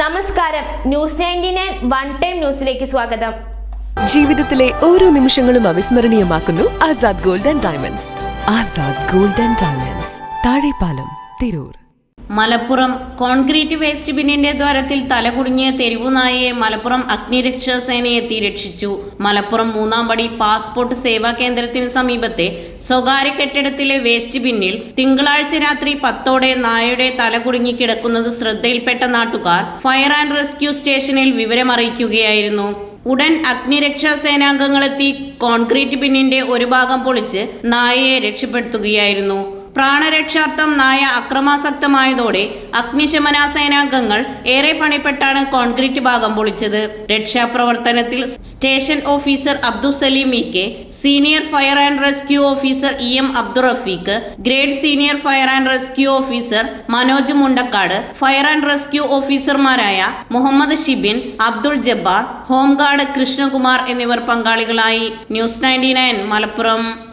നമസ്കാരം. News ninety nine one time ന്യൂസിലേക്ക് സ്വാഗതം. ജീവിതത്തിലെ ഓരോ നിമിഷങ്ങളും അവിസ്മരണീയമാക്കുന്നു Azad gold and diamonds. Azad gold and diamonds. Thazhepalam Tirur. Malappuram concrete waste ബിന്നിന്റെ ദ്വാരത്തിൽ തലകുടുങ്ങിയ തെരുവുനായയെ മലപ്പുറം അഗ്നിരക്ഷാ സേന എത്തി രക്ഷിച്ചു. മലപ്പുറം മൂന്നാംപടി പാസ്പോർട്ട് സേവാ കേന്ദ്രത്തിന് സമീപത്തെ സ്വകാര്യ കെട്ടിടത്തിലെ വേസ്റ്റ് ബിന്നിൽ തിങ്കളാഴ്ച രാത്രി പത്തോടെ നായയുടെ തല കുടുങ്ങി കിടക്കുന്നത് ശ്രദ്ധയിൽപ്പെട്ട നാട്ടുകാർ ഫയർ ആൻഡ് റെസ്ക്യൂ സ്റ്റേഷനിൽ വിവരമറിയിക്കുകയായിരുന്നു. ഉടൻ അഗ്നിരക്ഷാ സേനാംഗങ്ങളെത്തി കോൺക്രീറ്റ് ബിന്നിന്റെ ഒരു ഭാഗം പൊളിച്ച് നായയെ രക്ഷപ്പെടുത്തുകയായിരുന്നു. പ്രാണരക്ഷാർത്ഥം നായ അക്രമാസക്തമായതോടെ അഗ്നിശമന സേനാംഗങ്ങൾ ഏറെ പണിപ്പെട്ടാണ് കോൺക്രീറ്റ് ഭാഗം പൊളിച്ചത്. രക്ഷാപ്രവർത്തനത്തിൽ station officer Abdul Saleem E K senior fire and rescue officer E M Abdul Rafeeq grade senior fire and rescue officer Manoj Mundakkad fire and rescue ഓഫീസർമാരായ മുഹമ്മദ് ഷിബിൻ അബ്ദുൾ ജബ്ബാർ ഹോംഗാർഡ് കൃഷ്ണകുമാർ എന്നിവർ പങ്കാളികളായി. News ninety Malappuram.